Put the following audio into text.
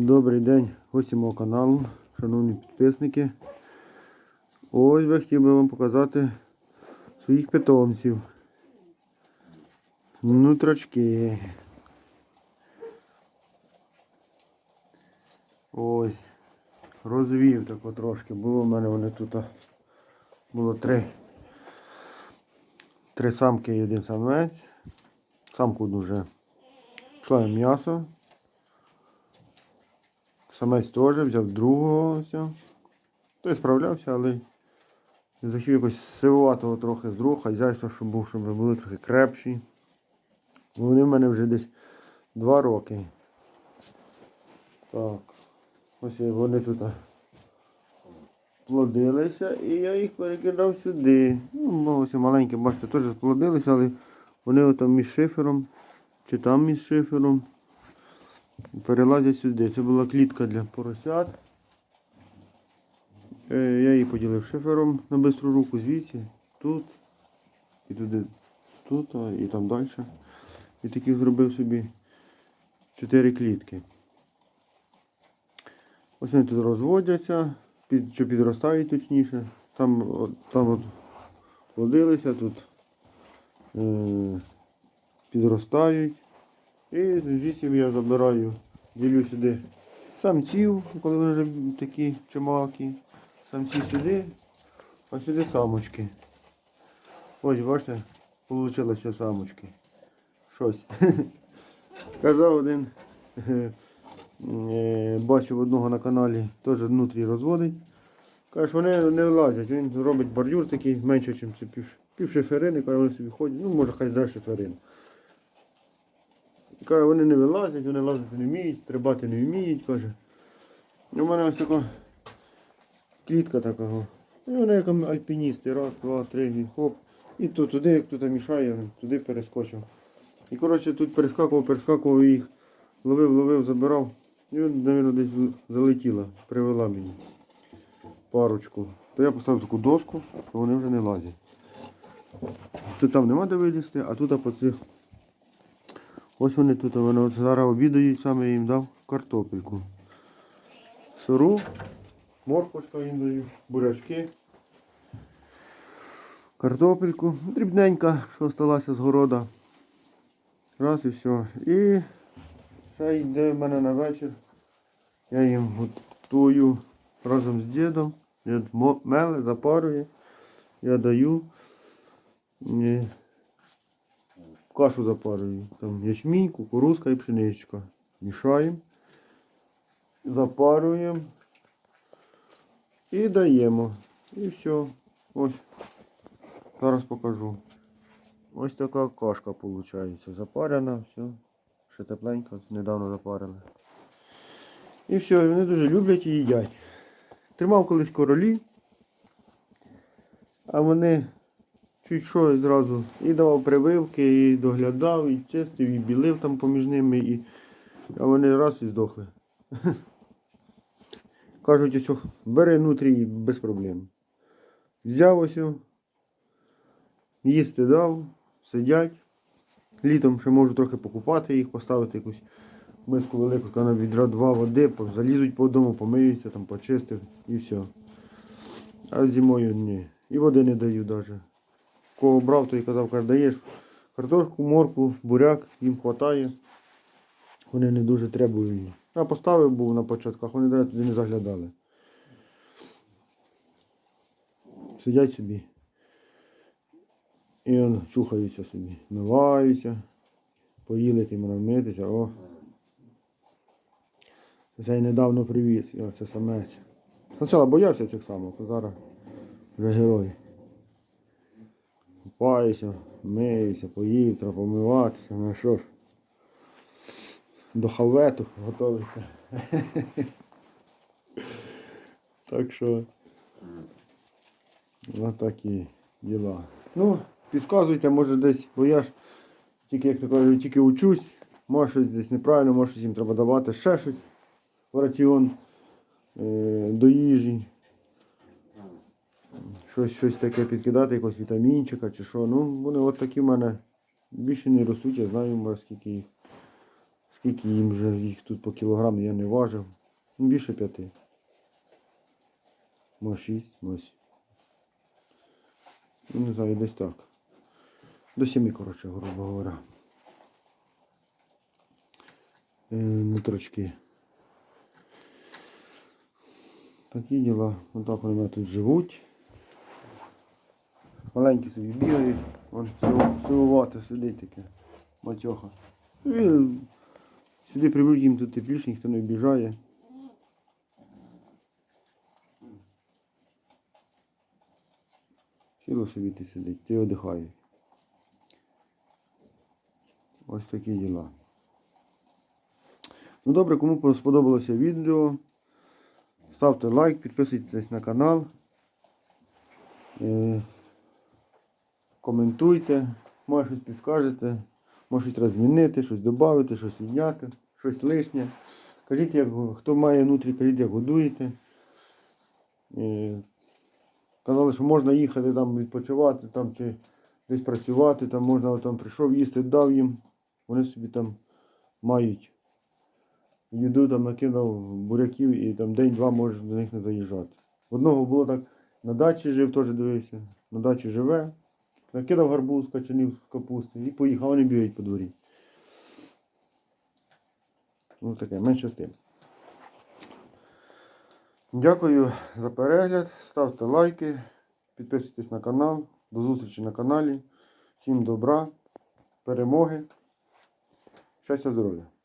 Добрий день, гості мого каналу, шановні підписники. Ось я хотів би вам показати своїх питомців. Нутрачки. Ось. Розвів так трошки. Було в мене вони тут. Було три. Три самки і один самець. Самку дуже. Пішла їм м'ясо. Самець теж взяв другого. Ось. Той справлявся, але захотів якось сивуватого трохи з другого хазяйства, щоб був, щоб були трохи крепші. Вони в мене вже десь два роки. Так. Ось вони тут плодилися і я їх перекидав сюди. Ну, ось маленькі, бачите, теж плодилися, але вони там між шифером чи там між шифером перелазять сюди. Це була клітка для поросят. Е, Я її поділив шифером на бистру руку звідси, тут і туди, тут і там далі. І таких зробив собі чотири клітки. Ось вони тут розводяться, під, чи підростають точніше. Там от, там от плодилися, тут е, підростають. І звідси я забираю, ділю сюди самців, коли вони вже такі чимакі. Самці сюди, а сюди самочки. Ось, бачите, вийшло самочки. Щось. Казав один, е, бачив одного на каналі, теж внутрі розводить. Каже, вони не влазять, він робить бордюр такий менше, ніж це пів, пів шиферини, вони собі ходять, ну може хай далі шиферин. Каже, вони не вилазять, вони лазити не вміють, стрибати не вміють, каже. У мене ось така клітка така. І вони як альпіністи. Раз, два, три, хоп. І то туди, як тут мішає, туди перескочив. І коротше тут перескакував, перескакував їх, ловив, ловив, забирав. І мабуть, десь залетіла, привела мені парочку. То я поставив таку доску, то вони вже не лазять. Тут там нема де вилізти, а тут по цих. Ось вони тут, вони зараз обідають, саме я їм дав картопельку. Сиру, морквочка їм даю, бурячки. Картопельку, дрібненька, що залишилася з города. Раз і все. І ще йде в мене на вечір. Я їм готую разом з дідом. Дід меле, запарює. Я даю. Кашу запарюю. Там ячмінь, кукурузка і пшеничка. Мішаємо. Запарюємо. І даємо. І все. Ось. Зараз покажу. Ось така кашка виходить. Запарена, все. Ще тепленько, недавно запарили. І все, вони дуже люблять і їдять. Тримав колись королі, а вони чуть що і зразу і давав прививки, і доглядав, і чистив, і білив там поміж ними, і... а вони раз і здохли. Кажуть, ось, бери внутрі без проблем. Взяв ось, їсти дав, сидять. Літом ще можу трохи покупати їх, поставити якусь миску велику, на відра два води, залізуть по дому, помиються, там, почистив і все. А зимою ні. І води не даю навіть. Кого брав, той казав, каже, даєш картошку, морку, буряк, їм вистачає. Вони не дуже требують. Я поставив був на початках, вони навіть туди не заглядали. Сидять собі. І он чухаються собі, миваються, поїли тим намитися, о. Це я недавно привіз, це самець. Спочатку боявся цих самок, а зараз вже герой. Купаюся, миюся, поїв, треба помиватися, ну що ж. До халвету готується. так що. Ось такі діла. Ну, підказуйте, може десь, бо я ж тільки, як то кажуть, тільки учусь, може щось десь неправильно, може щось їм треба давати ще щось в раціон е, до їжі. Щось, щось таке підкидати, якогось вітамінчика чи що. Ну, вони от такі в мене більше не ростуть, я знаю, може скільки їх. Скільки їм вже їх тут по кілограму я не важив. Ну, Більше п'яти. Може шість, сім. Ну, не знаю, десь так. До сіми, коротше, грубо говоря. Е, нутрочки. Такі діла. Отак вони тут живуть. Маленькі собі бігають. Вон силу- сидить таке. Матьоха. І сюди прибудь їм тут тепліше, ніхто не обіжає. Сіло собі ти сидить, ти одихають. Ось такі діла. Ну добре, кому сподобалося відео, ставте лайк, підписуйтесь на канал. Коментуйте, може щось підскажете, може щось треба змінити, щось додати, щось відняти, щось лишнє. Кажіть, як, хто має внутрі, кажіть, як годуєте. Е, Казали, що можна їхати там відпочивати там, чи десь працювати, там можна там прийшов їсти, дав їм. Вони собі там мають їду, там накинув буряків і там день-два можеш до них не заїжджати. Одного було так, на дачі жив, теж дивився. На дачі живе, накидав гарбуз, качанів капусти і поїхав, вони бігають по дворі. Ну таке, менше з тим. Дякую за перегляд. Ставте лайки, підписуйтесь на канал. До зустрічі на каналі. Всім добра, перемоги. Щастя, здоров'я!